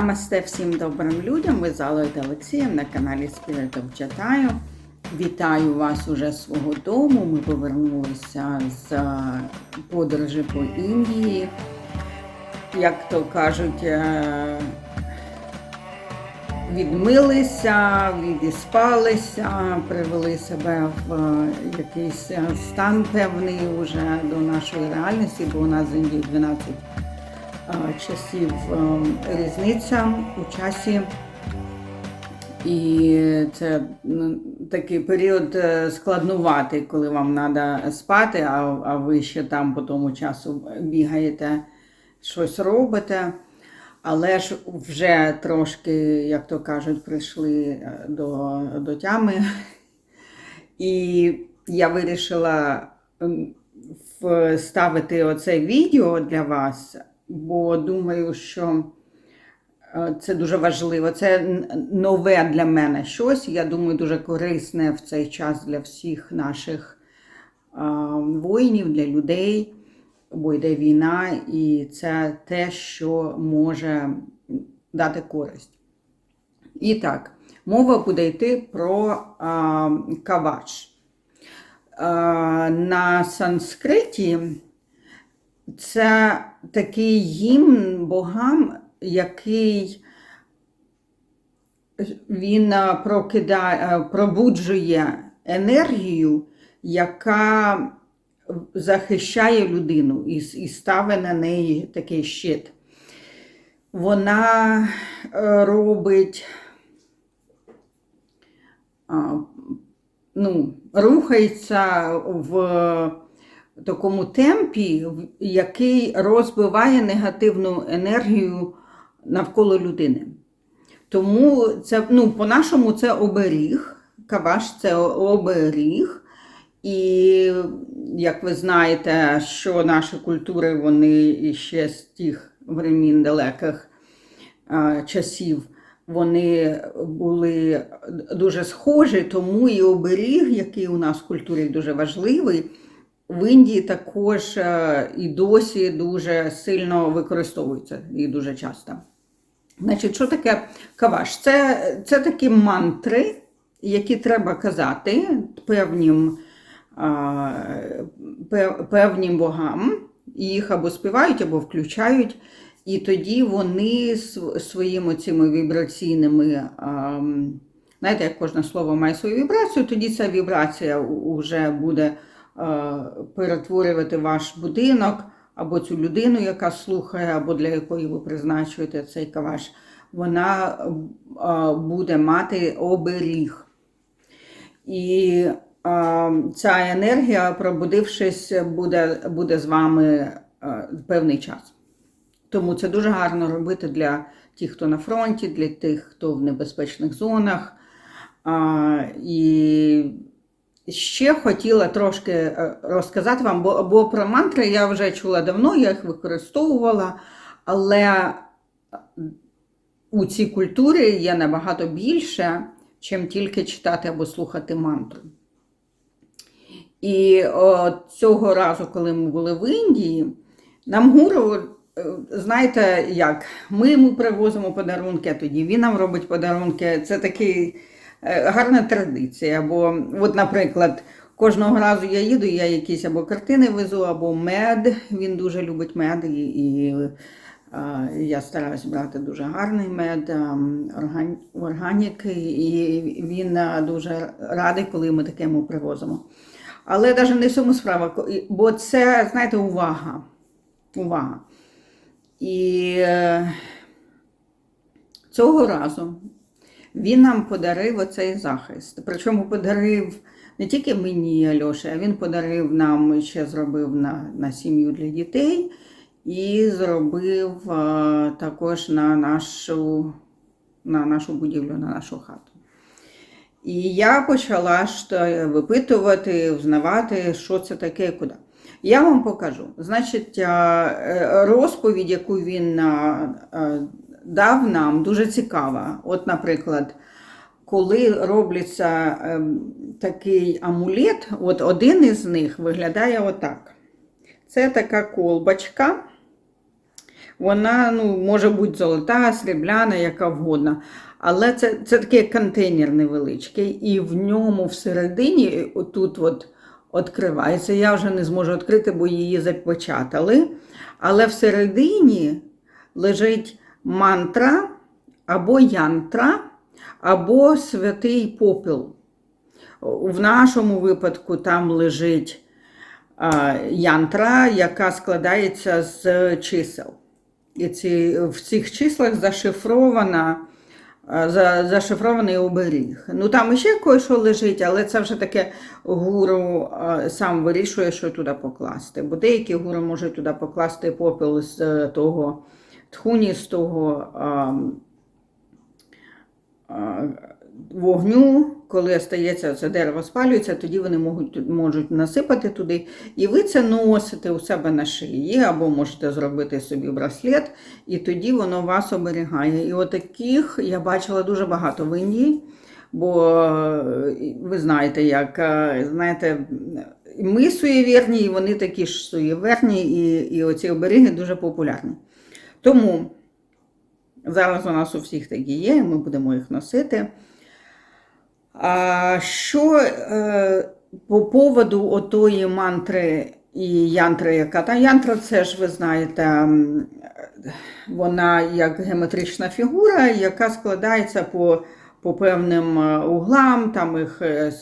Намасте всім добрим людям. Ви з Аллою та Олексієм на каналі of Читаю. Вітаю вас уже з свого дому. Ми повернулися з е, подорожі по Індії. Як то кажуть, е, відмилися, відіспалися, привели себе в е, якийсь стан певний уже до нашої реальності, бо у нас з Індії 12 е, часів е, різниця у часі. І це такий період е, складнуватий, коли вам треба спати, а, а ви ще там по тому часу бігаєте, щось робите. Але ж вже трошки, як то кажуть, прийшли е, до, до тями. І я вирішила вставити оце відео для вас, бо думаю, що е, це дуже важливо. Це нове для мене щось. Я думаю, дуже корисне в цей час для всіх наших воїнів, для людей, бо йде війна, і це те, що може дати користь. І так, мова буде йти про кавач. На санскриті це такий гімн богам, який він е, прокидає, пробуджує енергію, яка захищає людину і, і ставить на неї такий щит. Вона е, робить ну, рухається в такому темпі, який розбиває негативну енергію навколо людини. Тому це, ну, по-нашому, це оберіг. Каваш це оберіг. І як ви знаєте, що наші культури вони ще з тих времен далеких а, часів вони були дуже схожі, тому і оберіг, який у нас в культурі дуже важливий, в Індії також е, і досі дуже сильно використовується і дуже часто. Значить, що таке каваш? Це, це такі мантри, які треба казати певним, а, певним богам. Їх або співають, або включають. І тоді вони своїми цими вібраційними, знаєте, як кожне слово має свою вібрацію, тоді ця вібрація вже буде перетворювати ваш будинок або цю людину, яка слухає, або для якої ви призначуєте цей каваш, вона е, буде мати оберіг. І е, ця енергія, пробудившись, буде, буде з вами е, певний час. Тому це дуже гарно робити для тих, хто на фронті, для тих, хто в небезпечних зонах. І ще хотіла трошки е, розказати вам, бо, бо про мантри я вже чула давно, я їх використовувала, але у цій культурі є набагато більше, чим тільки читати або слухати мантру. І о, цього разу, коли ми були в Індії, нам гуру, е, знаєте як, ми йому привозимо подарунки, а тоді він нам робить подарунки. Це такий гарна традиція. Бо, от, наприклад, кожного разу я їду, я якісь або картини везу, або мед. Він дуже любить мед, і, і е, я стараюсь брати дуже гарний мед, е, орган, органік, і він е, дуже радий, коли ми таке йому привозимо. Але навіть не в цьому справа, бо це, знаєте, увага. Увага. І е, цього разу він нам подарив оцей захист. Причому подарив не тільки мені, Альоші, а він подарив нам ще зробив на, на сім'ю для дітей і зробив е, також на нашу, на нашу будівлю, на нашу хату. І я почала ж випитувати, взнавати, що це таке і куди. Я вам покажу. Значить, е, розповідь, яку він а, а, дав нам, дуже цікава. От, наприклад, коли робиться ем, такий амулет, от один із них виглядає отак. Це така колбочка. Вона ну, може бути золота, срібляна, яка вгодна. Але це, це такий контейнер невеличкий, і в ньому всередині отут от відкривається. Я вже не зможу відкрити, бо її запечатали. Але всередині лежить мантра або янтра, або святий попіл. В нашому випадку там лежить янтра, яка складається з чисел. І ці, в цих числах зашифрована, за, зашифрований оберіг. Ну там іще кое-що лежить, але це вже таке гуру сам вирішує, що туди покласти. Бо деякі гуру можуть туди покласти попіл з е, того тхуні, з того. А, а, вогню, коли стається це дерево спалюється, тоді вони можуть, можуть насипати туди. І ви це носите у себе на шиї, або можете зробити собі браслет, і тоді воно вас оберігає. І отаких я бачила дуже багато в Індії. Бо е, ви знаєте, як е, знаєте, ми суєвірні, і вони такі ж суєверні, і, і оці оберіги дуже популярні. Тому зараз у нас у всіх такі є, ми будемо їх носити. А що е, по поводу отої мантри і янтри, яка та янтра, це ж ви знаєте, вона як геометрична фігура, яка складається по, по певним е, углам, там їх е,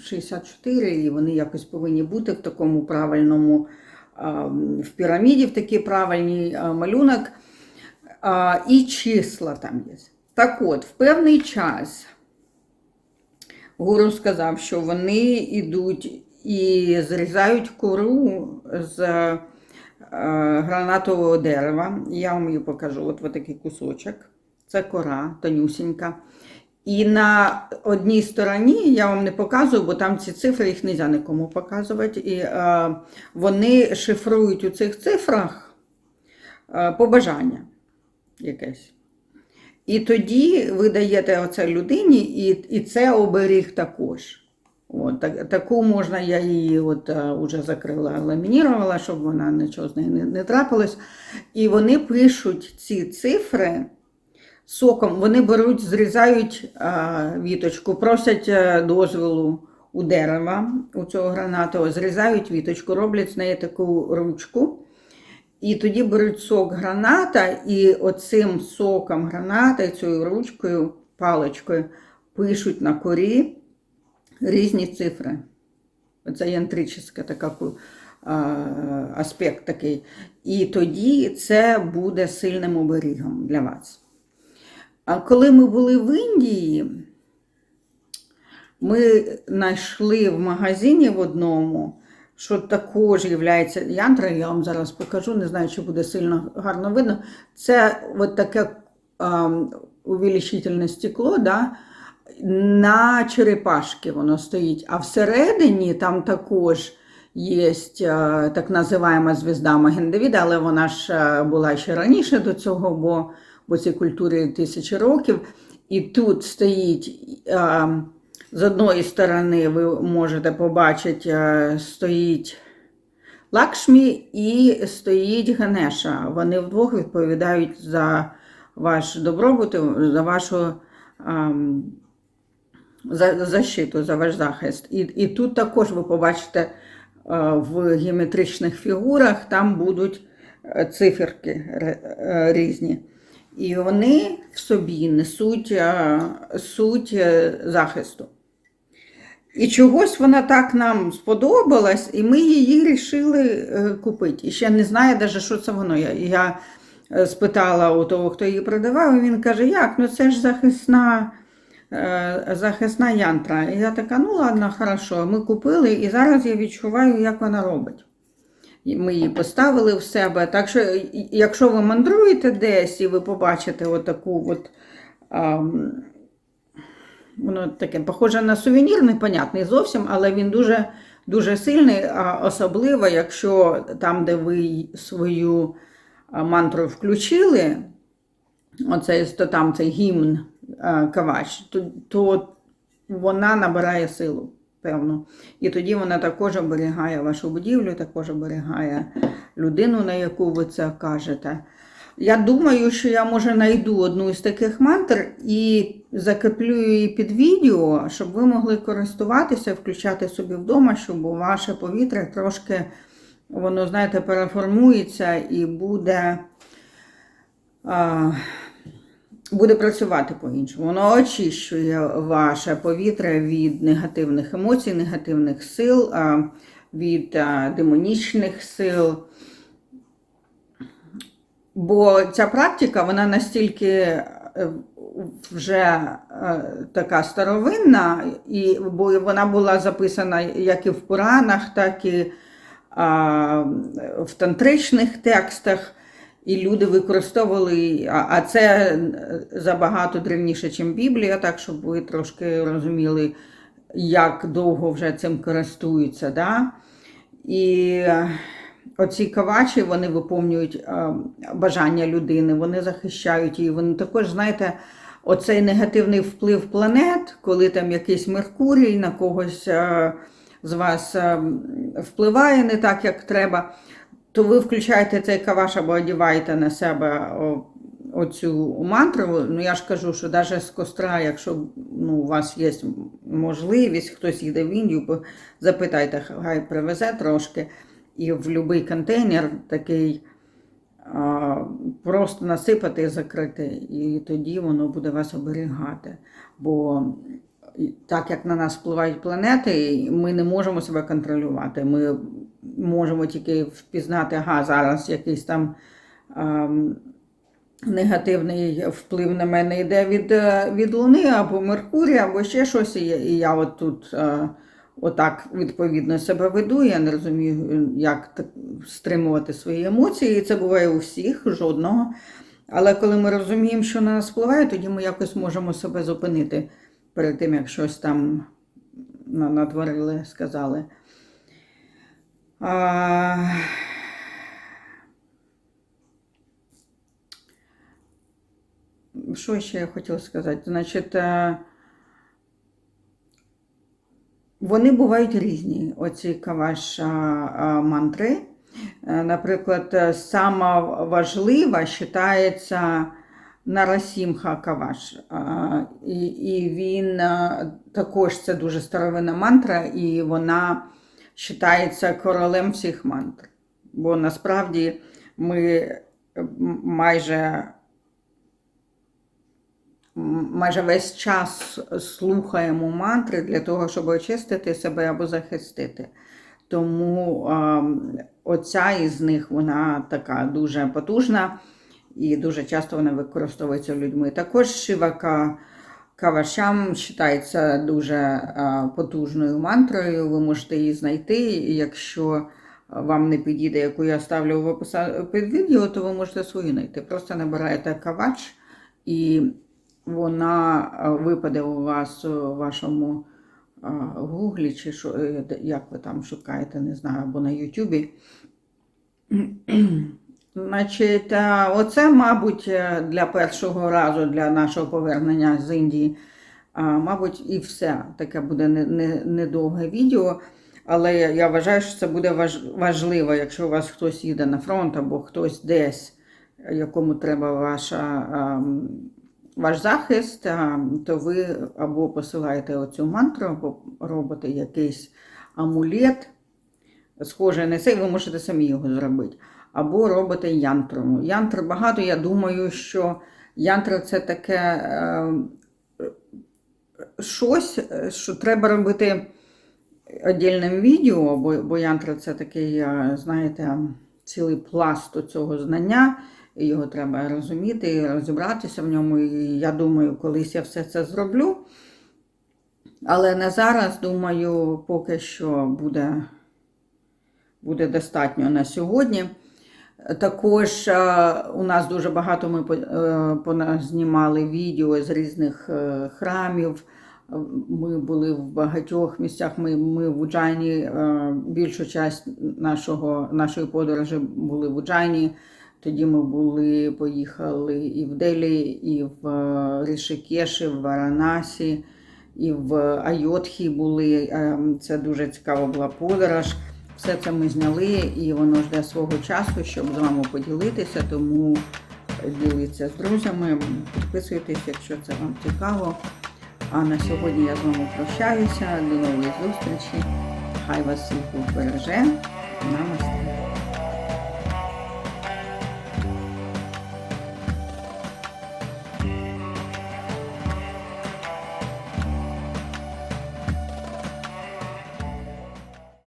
64, і вони якось повинні бути в такому правильному, в піраміді, в такий правильний малюнок. І числа там є. Так от, в певний час Гуру сказав, що вони йдуть і зрізають кору з е, гранатового дерева. Я вам її покажу. От, от такий кусочок. Це кора, тонюсінька. І на одній стороні я вам не показую, бо там ці цифри їх не можна нікому показувати. І е, вони шифрують у цих цифрах е, побажання якесь. І тоді ви даєте оце людині, і, і це оберіг також. От, так, таку можна, я її от, а, уже закрила, ламінірувала, щоб вона нічого з нею не, не трапилось. І вони пишуть ці цифри соком, вони беруть, зрізають а, віточку, просять а, дозволу у дерева, у цього гранатового, зрізають віточку, роблять з неї таку ручку. І тоді беруть сок граната, і оцим соком граната, і цією ручкою, паличкою, пишуть на корі різні цифри. Це янтричний така, аспект такий. І тоді це буде сильним оберігом для вас. А коли ми були в Індії, ми знайшли в магазині в одному, що також є янтра, я вам зараз покажу, не знаю, чи буде сильно гарно видно. Це от таке а, увеличительне стекло, да, на черепашки воно стоїть. А всередині там також є а, так називаємо звізда Магендавіда, але вона ж а, була ще раніше до цього, бо, бо цій культурі тисячі років. І тут стоїть. З одної сторони ви можете побачити, стоїть Лакшмі і стоїть Ганеша. Вони вдвох відповідають за ваш добробут, за вашу за, защиту, за ваш захист. І, і тут також ви побачите в геометричних фігурах, там будуть е, циферки е, різні. І вони в собі несуть е, суть е, захисту. І чогось вона так нам сподобалась, і ми її вирішили е, купити. І ще не знаю навіть, що це воно. Я, я спитала у того, хто її продавав, і він каже, як? Ну це ж захисна, захисна янтра. І я така, ну ладно, хорошо. Ми купили, і зараз я відчуваю, як вона робить. Ми її поставили в себе. Так що, якщо ви мандруєте десь і ви побачите отаку от. Воно таке похоже на сувенір, непонятний зовсім, але він дуже, дуже сильний, особливо, якщо там, де ви свою мантру включили, оцей, то там цей гімн кавач, то, то вона набирає силу, певно. І тоді вона також оберігає вашу будівлю, також оберігає людину, на яку ви це кажете. Я думаю, що я може знайду одну із таких мантр і закріплю її під відео, щоб ви могли користуватися, включати собі вдома, щоб ваше повітря трошки, воно, знаєте, переформується і буде, а, буде працювати по-іншому. Воно очищує ваше повітря від негативних емоцій, негативних сил, від демонічних сил. Бо ця практика, вона настільки е, вже е, така старовинна, і, бо вона була записана як і в Пуранах, так і в тантричних текстах. І люди використовували, а, це забагато древніше, ніж Біблія, так щоб ви трошки розуміли, як довго вже цим користуються. Да? І оці кавачі вони виповнюють е, бажання людини, вони захищають її. Вони також, знаєте, оцей негативний вплив планет, коли там якийсь Меркурій на когось е, з вас е, впливає не так, як треба, то ви включаєте цей каваш або одіваєте на себе оцю мантру. Ну я ж кажу, що навіть з костра, якщо ну, у вас є можливість, хтось їде в Індію, запитайте, хай привезе трошки і в будь-який контейнер такий просто насипати і закрити, і тоді воно буде вас оберігати. Бо так як на нас впливають планети, ми не можемо себе контролювати. Ми можемо тільки впізнати, ага, зараз якийсь там а, негативний вплив на мене йде від, е, від Луни або Меркурія, або ще щось, і я, і я от тут. А, отак відповідно себе веду. Я не розумію, як стримувати свої емоції. І це буває у всіх, жодного. Але коли ми розуміємо, що на нас впливає, тоді ми якось можемо себе зупинити перед тим, як щось там натворили, сказали. А... Що ще я хотіла сказати? Значить, е, вони бувають різні, оці каваш мантри. Е, Наприклад, сама важлива вважається Нарасімха Каваш. І і він також це дуже старовина мантра, і вона вважається королем всіх мантр. Бо насправді ми майже майже весь час слухаємо мантри для того, щоб очистити себе або захистити. Тому оця із них вона така дуже потужна і дуже часто вона використовується людьми. Також шивака кавашам вважається дуже потужною мантрою. Ви можете її знайти. якщо вам не підійде, яку я ставлю в описі під відео, то ви можете свою знайти. Просто набираєте кавач і вона випаде у вас у вашому гуглі, чи що, е, як ви там шукаєте, не знаю, або на Ютубі. Значить, оце, мабуть, е, для першого разу для нашого повернення з Індії. Мабуть, і все. Таке буде недовге не, не відео. Але я вважаю, що це буде важливо, якщо у вас хтось їде на фронт або хтось десь, якому треба ваша ваш захист, то ви або посилаєте оцю мантру, або робите якийсь амулет, схожий на цей, ви можете самі його зробити. Або робите янтру. Янтр багато, я думаю, що янтра це таке е, щось, що треба робити віддільним відео, бо, бо янтра це такий, е, знаєте, цілий пласт цього знання і його треба розуміти, і розібратися в ньому. І я думаю, колись я все це зроблю. Але не зараз, думаю, поки що буде, буде достатньо на сьогодні. Також е, у нас дуже багато ми е, знімали відео з різних е, храмів. Ми були в багатьох місцях. Ми ми в Уджайні, більшу частину нашого, нашої подорожі були в Уджайні. Тоді ми були, поїхали і в Делі, і в Рішикеші, в Варанасі, і в Айотхі були. Це дуже цікава була подорож. Все це ми зняли і воно жде свого часу, щоб з вами поділитися. Тому ділиться з друзями, підписуйтесь, якщо це вам цікаво. А на сьогодні я з вами прощаюся. До нової зустрічі. Хай вас всіх береже. Намасте.